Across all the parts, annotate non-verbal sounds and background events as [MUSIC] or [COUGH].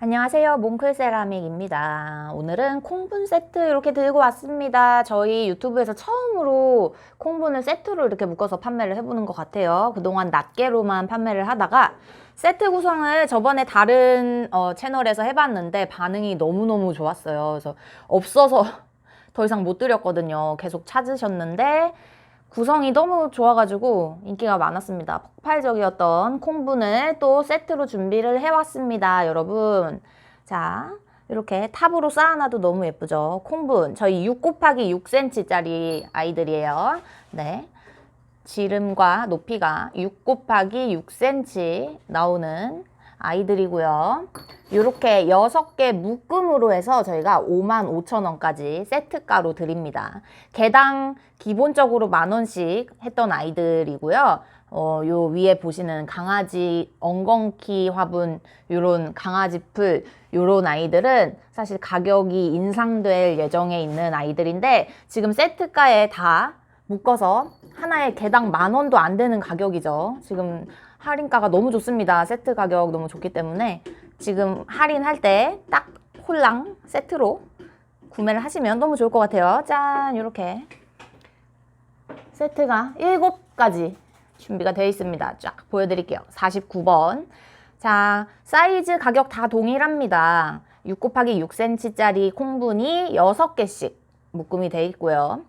안녕하세요. 몽클세라믹입니다. 오늘은 콩분 세트 이렇게 들고 왔습니다. 저희 유튜브에서 처음으로 콩분을 세트로 이렇게 묶어서 판매를 해보는 것 같아요. 그동안 낱개로만 판매를 하다가 세트 구성을 저번에 다른 어, 채널에서 해봤는데 반응이 너무너무 좋았어요. 그래서 없어서 [LAUGHS] 더 이상 못 드렸거든요. 계속 찾으셨는데 구성이 너무 좋아가지고 인기가 많았습니다. 폭발적이었던 콩분을 또 세트로 준비를 해왔습니다, 여러분. 자, 이렇게 탑으로 쌓아놔도 너무 예쁘죠. 콩분. 저희 6 곱하기 6cm짜리 아이들이에요. 네. 지름과 높이가 6 곱하기 6cm 나오는 아이들이고요. 이렇게 6개 묶음으로 해서 저희가 55,000원까지 세트가로 드립니다. 개당 기본적으로 만 원씩 했던 아이들이고요. 어, 요 위에 보시는 강아지 엉겅키 화분, 요런 강아지 풀, 요런 아이들은 사실 가격이 인상될 예정에 있는 아이들인데 지금 세트가에 다 묶어서 하나에 개당 만 원도 안 되는 가격이죠. 지금 할인가가 너무 좋습니다. 세트 가격 너무 좋기 때문에 지금 할인할 때 딱 홀랑 세트로 구매를 하시면 너무 좋을 것 같아요. 짠, 이렇게 세트가 7가지 준비가 되어 있습니다. 쫙 보여드릴게요. 49번. 자, 사이즈 가격 다 동일합니다. 6 곱하기 6cm짜리 콩분이 6개씩 묶음이 되어 있고요.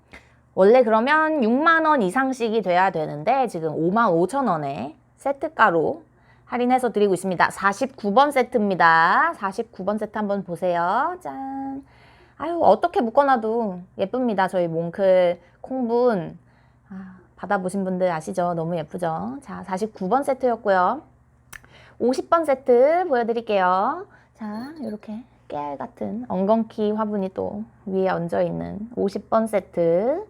원래 그러면 6만원 이상씩이 돼야 되는데 지금 5만 5천원에 세트가로 할인해서 드리고 있습니다. 49번 세트입니다. 49번 세트 한번 보세요. 짠. 아유, 어떻게 묶어놔도 예쁩니다. 저희 몽클 콩분. 아, 받아보신 분들 아시죠? 너무 예쁘죠? 자, 49번 세트였고요. 50번 세트 보여드릴게요. 자, 이렇게 깨알 같은 엉겅키 화분이 또 위에 얹어 있는 50번 세트.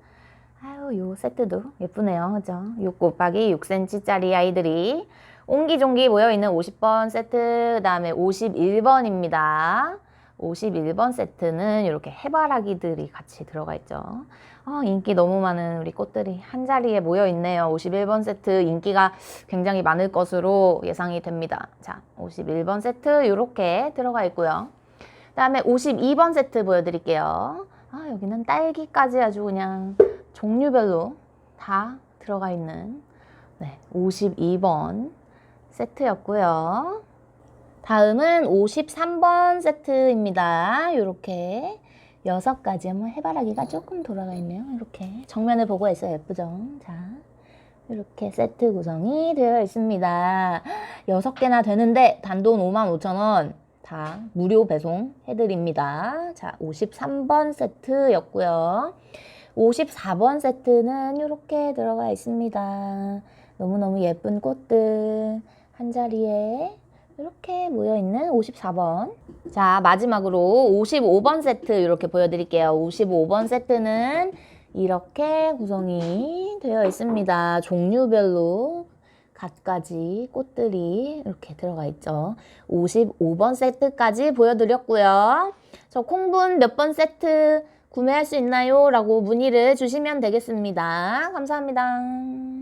아유, 요 세트도 예쁘네요. 그죠? 6 곱하기 6cm짜리 아이들이 옹기종기 모여있는 50번 세트, 그 다음에 51번입니다. 51번 세트는 이렇게 해바라기들이 같이 들어가 있죠. 어, 인기 너무 많은 우리 꽃들이 한 자리에 모여 있네요. 51번 세트 인기가 굉장히 많을 것으로 예상이 됩니다. 자, 51번 세트 이렇게 들어가 있고요. 그 다음에 52번 세트 보여드릴게요. 아, 여기는 딸기까지 아주 그냥 종류별로 다 들어가 있는 네, 52번 세트였고요. 다음은 53번 세트입니다. 이렇게 여섯 가지 한번 해바라기가 조금 돌아가 있네요. 이렇게 정면을 보고 있어요. 예쁘죠? 자, 이렇게 세트 구성이 되어 있습니다. 여섯 개나 되는데 단돈 55,000원 다 무료 배송 해드립니다. 자, 53번 세트였고요. 54번 세트는 이렇게 들어가 있습니다. 너무너무 예쁜 꽃들 한 자리에 이렇게 모여있는 54번. 자, 마지막으로 55번 세트 이렇게 보여드릴게요. 55번 세트는 이렇게 구성이 되어 있습니다. 종류별로 갖가지 꽃들이 이렇게 들어가 있죠. 55번 세트까지 보여드렸고요. 저 콩분 몇 번 세트 구매할 수 있나요? 라고 문의를 주시면 되겠습니다. 감사합니다.